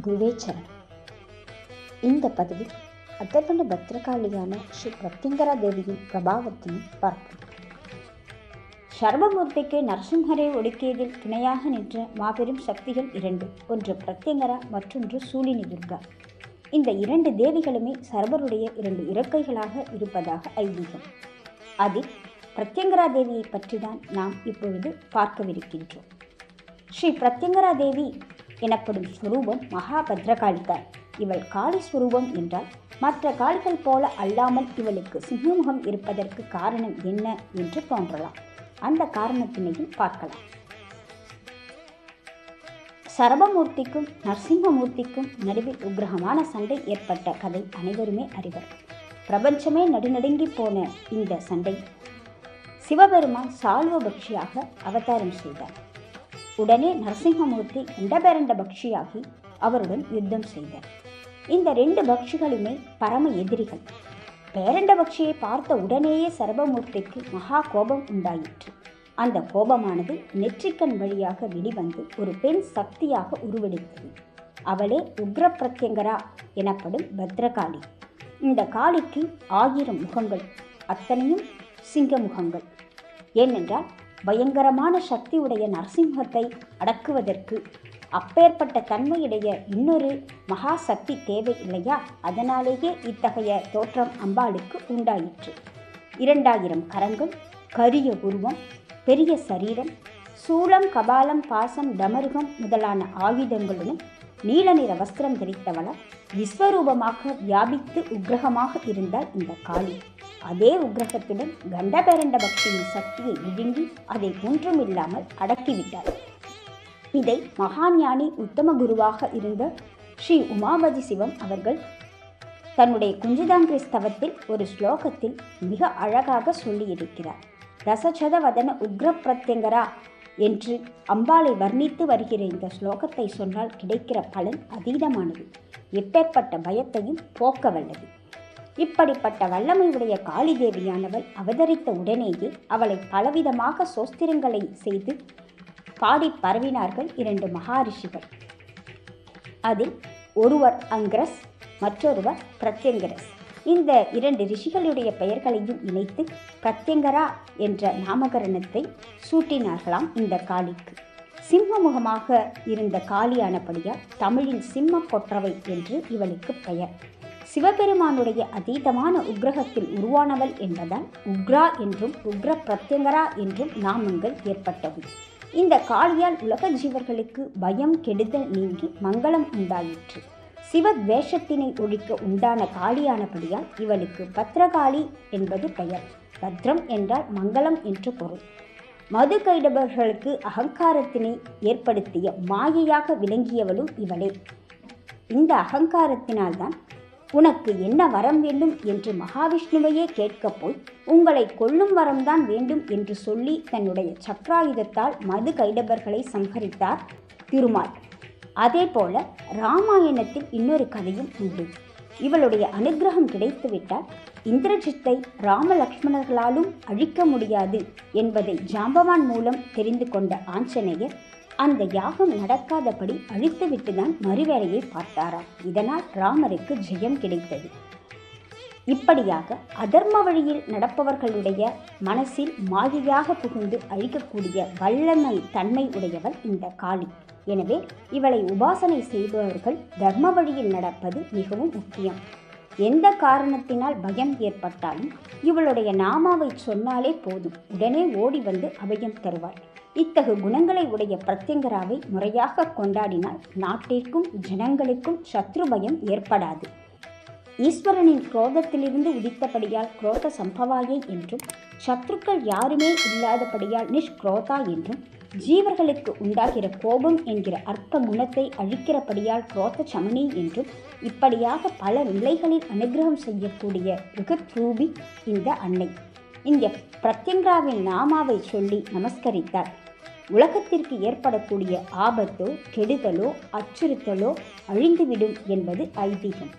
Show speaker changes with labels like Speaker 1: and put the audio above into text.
Speaker 1: குருவே சரணம் இந்த பதிவில் அதர்வன பத்ரகாளியான ஸ்ரீ பிரத்யங்கரா தேவியின் பிரபாவத்தையும் பார்ப்போம். சர்வமூர்த்திக்கு நரசிம்ஹரை ஒடுக்கியதில் துணையாக நின்ற மாபெரும் சக்திகள் இரண்டு ஒன்று பிரத்யங்கரா மற்றொன்று சூலினி துர்கா. இந்த இரண்டு தேவிகளுமே சர்வருடைய இரண்டு இறக்கைகளாக இருப்பதாக ஐதீகம். அதில் பிரத்யங்கரா தேவியை பற்றி தான் நாம் இப்பொழுது பார்க்கவிருக்கின்றோம். ஸ்ரீ பிரத்யங்கரா தேவி எனப்படும் ஸ்வரூபம் மகாபத்ரகாளிதாய் இவள் காளி ஸ்வரூபம் என்றால் மற்ற காளிகள் போல அல்லாமல் இவளுக்கு சிங்கமுகம் இருப்பதற்கு காரணம் என்ன என்று தோன்றலாம். அந்த காரணத்தினையும் பார்க்கலாம். சரபமூர்த்திக்கும் நரசிம்மமூர்த்திக்கும் நடுவில் உக்ரகமான சண்டை ஏற்பட்ட கதை அனைவருமே அறிவர். பிரபஞ்சமே நடுநடுங்கி போன இந்த சண்டை சிவபெருமான் சால்வபக்ஷியாக அவதாரம் செய்தார். உடனே நரசிம்மமூர்த்தி அண்டபேரண்ட பக்ஷியாகி அவருடன் யுத்தம் செய்தார். இந்த ரெண்டு பக்ஷிகளுமே பரம எதிரிகள். பேரண்ட பக்ஷியை பார்த்த உடனேயே சர்வமூர்த்திக்கு மகா கோபம் உண்டாயிற்று. அந்த கோபமானது நெற்றிக்கண் வழியாக வெளிவந்து ஒரு பெண் சக்தியாக உருவெடுத்தது. அவளே உக்ரப்பிரத்யங்கரா எனப்படும் பத்ரகாளி. இந்த காளிக்கு ஆயிரம் முகங்கள் அத்தனையும் சிங்க முகங்கள் ஏனென்றால் பயங்கரமான சக்தி உடைய நரசிம்மத்தை அடக்குவதற்கு அப்பேற்பட்ட தன்மையுடைய இன்னொரு மகா சக்தி தேவை இல்லையா? அதனாலேயே இத்தகைய தோற்றம் அம்பாளுக்கு உண்டாயிற்று. இரண்டாயிரம் கரங்கள் கரிய உருவம் பெரிய சரீரம் சூளம் கபாலம் பாசம் டமருகம் முதலான ஆயுதங்களுடன் நீல நிற வஸ்திரம் தரித்தவளால் விஸ்வரூபமாக வியாபித்து உக்ரகமாக இருந்தால் இந்த காளி. அதே உக்ரகத்திடம் கண்டபேரண்ட பக்தியின் சக்தியை விழுங்கி அதை ஒன்றுமில்லாமல் அடக்கிவிட்டார். இதை மகாஞானி உத்தம குருவாக இருந்த ஸ்ரீ உமாபதி சிவம் அவர்கள் தன்னுடைய குஞ்சிதாங்கிரி ஸ்தவத்தில் ஒரு ஸ்லோகத்தில் மிக அழகாக சொல்லியிருக்கிறார். ரசசதவதன உக்ர பிரத்யங்கரா என்று அம்பாளை வர்ணித்து வருகிற இந்த ஸ்லோகத்தை சொன்னால் கிடைக்கிற பலன் அதீதமானது. எப்பேற்பட்ட பயத்தையும் போக்க வல்லது இப்படிப்பட்ட வல்லமையுடைய காளி தேவியானவள் அவதரித்த உடனேயே அவளை பலவிதமாக சோஸ்திரங்களை செய்து பாடி பரவினார்கள் இரண்டு மகாரிஷிகள். அதில் ஒருவர் அங்கிரஸ் மற்றொருவர் பிரத்யங்கரஸ். இந்த இரண்டு ரிஷிகளுடைய பெயர்களையும் இணைத்து பிரத்யங்கரா என்ற நாமகரணத்தை சூட்டினார்களாம் இந்த காளிக்கு. சிம்மமுகமாக இருந்த காளியானபடியால் தமிழில் சிம்ம கொற்றவை என்று இவளுக்கு பெயர். சிவபெருமானுடைய அதீதமான உக்ரகத்தில் உருவானவள் என்பதால் உக்ரா என்றும் உக்ர பிரத்யங்கரா என்றும் நாமங்கள் ஏற்பட்டது. இந்த காளியால் உலக ஜீவர்களுக்கு பயம் கெடுதல் நீங்கி மங்களம் உண்டாயிற்று. சிவத்வேஷத்தினை ஒழிக்க உண்டான காளியானபடியால் இவளுக்கு பத்ரகாளி என்பது பெயர். பத்ரம் என்றால் மங்களம் என்று பொருள். மது கைடபர்களுக்கு அகங்காரத்தினை ஏற்படுத்திய மாயையாக விளங்கியவளும் இவளே. இந்த அகங்காரத்தினால்தான் உனக்கு என்ன வரம் வேண்டும் என்று மகாவிஷ்ணுவையே கேட்கப் போய் உங்களை கொல்லும் வரம்தான் வேண்டும் என்று சொல்லி தன்னுடைய சக்ராயுதத்தால் மது கைடபர்களை சங்கரித்தார் திருமால். அதேபோல ராமாயணத்தில் இன்னொரு கதையும் உண்டு. இவளுடைய அனுகிரகம் கிடைத்துவிட்டால் இந்திரஜித்தை ராமலக்ஷ்மணர்களாலும் அழிக்க முடியாது என்பதை ஜாம்பவான் மூலம் தெரிந்து கொண்ட ஆஞ்சநேயர் அந்த யாகம் நடக்காதபடி அழித்துவிட்டுதான் மறுவேலையை பார்த்தாராம் இதனால் ராமருக்கு ஜெயம் கிடைத்தது. இப்படியாக அதர்ம வழியில் நடப்பவர்களுடைய மனசில் மாயையாக புகுந்து அழிக்கக்கூடிய வல்லமை தன்மை உடையவள் இந்த காளி. எனவே இவளை உபாசனை செய்பவர்கள் தர்ம வழியில் நடப்பது மிகவும் முக்கியம். எந்த காரணத்தினால் பயம் ஏற்பட்டாலும் இவளுடைய நாமாவை சொன்னாலே போதும். உடனே ஓடி வந்து அபயம் தருவாள். இத்தகு குணங்களை உடைய பிரத்யங்கராவை முறையாக கொண்டாடினால் நாட்டிற்கும் ஜனங்களுக்கும் சத்ரு பயம் ஏற்படாது. ஈஸ்வரனின் குரோதத்திலிருந்து உதித்தபடியால் குரோத சம்பவாயை என்றும் சத்ருக்கள் யாருமே இல்லாதபடியால் நிஷ்குரோதா என்றும் ஜீவர்களுக்கு உண்டாகிற கோபம் என்கிற அற்ப குணத்தை அழிக்கிறபடியால் குரோத சமணி என்றும் இப்படியாக பல நிலைகளில் அனுகிரகம் செய்யக்கூடிய ரிகத் ரூபி இந்த அன்னை. இந்த பிரத்யங்காவின் நாமாவை சொல்லி நமஸ்கரித்தார். உலகத்திற்கு ஏற்படக்கூடிய ஆபத்தோ கெடுதலோ அச்சுறுத்தலோ அழிந்துவிடும் என்பது ஐதீகம்.